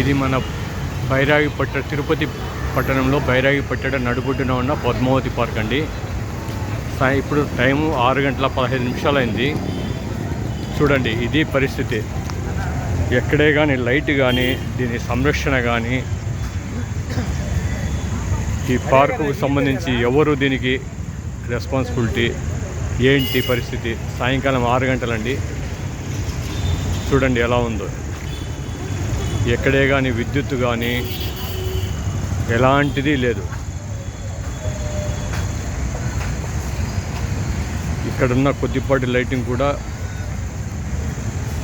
ఇది మన బైరాగిపట్ట తిరుపతి పట్టణంలో బైరాగిపట్టడ నడుబొడ్డున ఉన్న పద్మావతి పార్క్ అండి. ఇప్పుడు టైము ఆరు గంటల పదహైదు నిమిషాలు అయింది చూడండి ఇది పరిస్థితి. ఎక్కడే కానీ లైట్ కానీ దీని సంరక్షణ కానీ ఈ పార్కుకు సంబంధించి ఎవరు దీనికి రెస్పాన్సిబిలిటీ ఏంటి పరిస్థితి? సాయంకాలం ఆరు గంటలండి. చూడండి ఎలా ఉందో. ఎక్కడే కానీ విద్యుత్ కానీ ఎలాంటిది లేదు. ఇక్కడున్న కొద్దిపాటి లైటింగ్ కూడా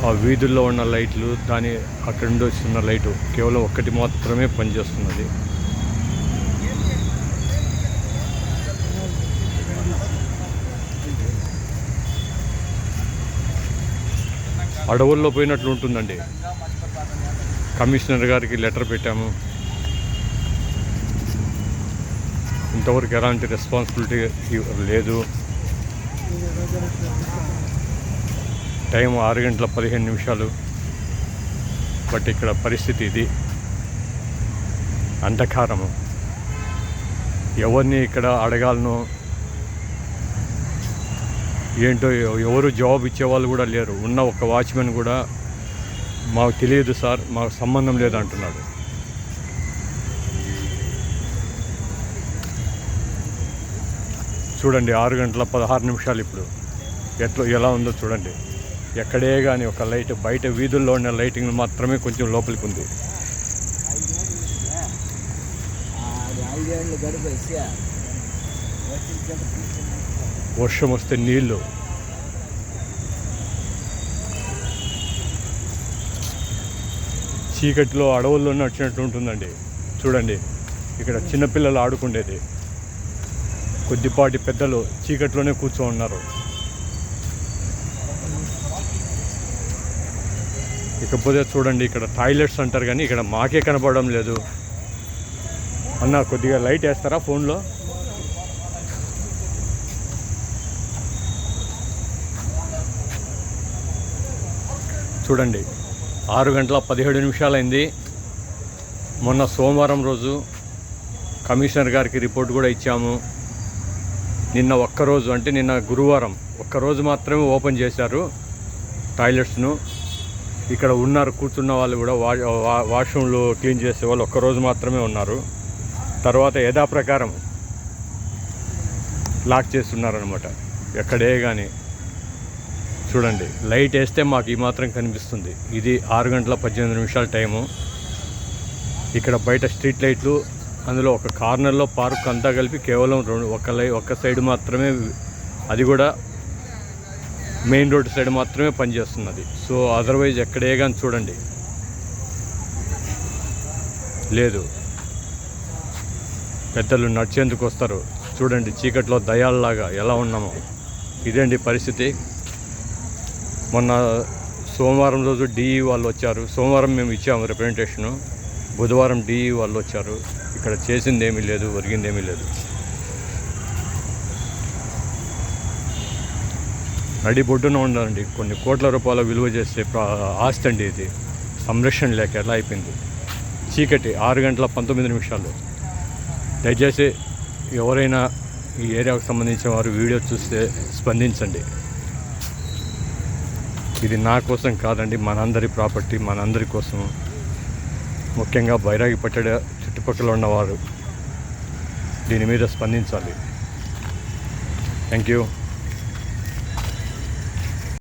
ఆ వీధుల్లో ఉన్న లైట్లు దాని అక్కడ నుండి వస్తున్న లైటు కేవలం ఒక్కటి మాత్రమే పనిచేస్తున్నది. అడవుల్లో పోయినట్లు ఉంటుందండి. కమిషనర్ గారికి లెటర్ పెట్టాము. ఇంతవరకు ఎలాంటి రెస్పాన్సిబిలిటీ లేదు. టైం ఆరు గంటల పదిహేను నిమిషాలు. బట్ ఇక్కడ పరిస్థితి ఇది. అంధకారము. ఎవరిని ఇక్కడ అడగాలను ఏంటో ఎవరు జవాబు ఇచ్చేవాళ్ళు కూడా లేరు. ఉన్న ఒక వాచ్మెన్ కూడా మాకు తెలియదు సార్ మాకు సంబంధం లేదు అంటున్నాడు చూడండి ఆరు గంటల పదహారు నిమిషాలు ఇప్పుడు. ఎట్లా ఎలా ఉందో చూడండి. ఎక్కడే కానీ ఒక లైట్ బయట వీధుల్లో ఉన్న లైటింగ్ మాత్రమే కొంచెం లోపలికి ఉంది. వర్షం వస్తే నీళ్ళు చీకటిలో అడవుల్లో నడిచినట్టు ఉంటుందండి. చూడండి ఇక్కడ చిన్నపిల్లలు ఆడుకుండేది. కొద్దిపాటి పెద్దలు చీకట్లోనే కూర్చో ఉన్నారు. ఇకపోతే చూడండి ఇక్కడ టాయిలెట్స్ అంటారు కానీ ఇక్కడ మాకే కనపడడం లేదు. అన్న కొద్దిగా లైట్ వేస్తారా ఫోన్లో? చూడండి ఆరు గంటల పదిహేడు నిమిషాలైంది. మొన్న సోమవారం రోజు కమిషనర్ గారికి రిపోర్ట్ కూడా ఇచ్చాము. నిన్న ఒక్కరోజు అంటే నిన్న గురువారం ఒక్కరోజు మాత్రమే ఓపెన్ చేశారు టాయిలెట్స్ను. ఇక్కడ ఉన్నారు కూర్చున్న వాళ్ళు కూడా వా వాష్రూమ్లు క్లీన్ చేసే వాళ్ళు ఒక్కరోజు మాత్రమే ఉన్నారు. తర్వాత యథాప్రకారం లాక్ చేస్తున్నారనమాట ఎక్కడే కానీ చూడండి. లైట్ వేస్తే మాకు ఈ మాత్రం కనిపిస్తుంది. ఇది ఆరు గంటల పద్దెనిమిది నిమిషాల టైము. ఇక్కడ బయట స్ట్రీట్ లైట్లు అందులో ఒక కార్నర్లో పార్క్ అంతా కలిపి కేవలం రెండు ఒక లై ఒక సైడ్ మాత్రమే అది కూడా మెయిన్ రోడ్ సైడ్ మాత్రమే పనిచేస్తున్నది. సో అదర్వైజ్ ఎక్కడే కానీ చూడండి. లేదు. పెద్దలు నడిచేందుకు వస్తారు. చూడండి చీకట్లో దయాల్లాగా ఎలా ఉన్నామో. ఇదేంటి పరిస్థితి? మొన్న సోమవారం రోజు డిఈ వాళ్ళు వచ్చారు. సోమవారం మేము ఇచ్చాము రిప్రజెంటేషను బుధవారం డిఈ వాళ్ళు వచ్చారు. ఇక్కడ చేసింది ఏమీ లేదు ఒరిగింది ఏమీ లేదు నడిబొడ్డున ఉండాలండి కొన్ని కోట్ల రూపాయల విలువ చేసే ఆస్తి అండి ఇది. సంరక్షణ లేక ఎలా అయిపోయింది? చీకటి ఆరు గంటల పంతొమ్మిది నిమిషాలు దయచేసి ఎవరైనా ఈ ఏరియాకు సంబంధించిన వారు వీడియో చూస్తే స్పందించండి. ఇది నా కోసం కాదండి మనందరి ప్రాపర్టీ మనందరి కోసం. ముఖ్యంగా బైరాగి పట్టడ చుట్టుపక్కల ఉన్నవారు దీని మీద స్పందించాలి. Thank you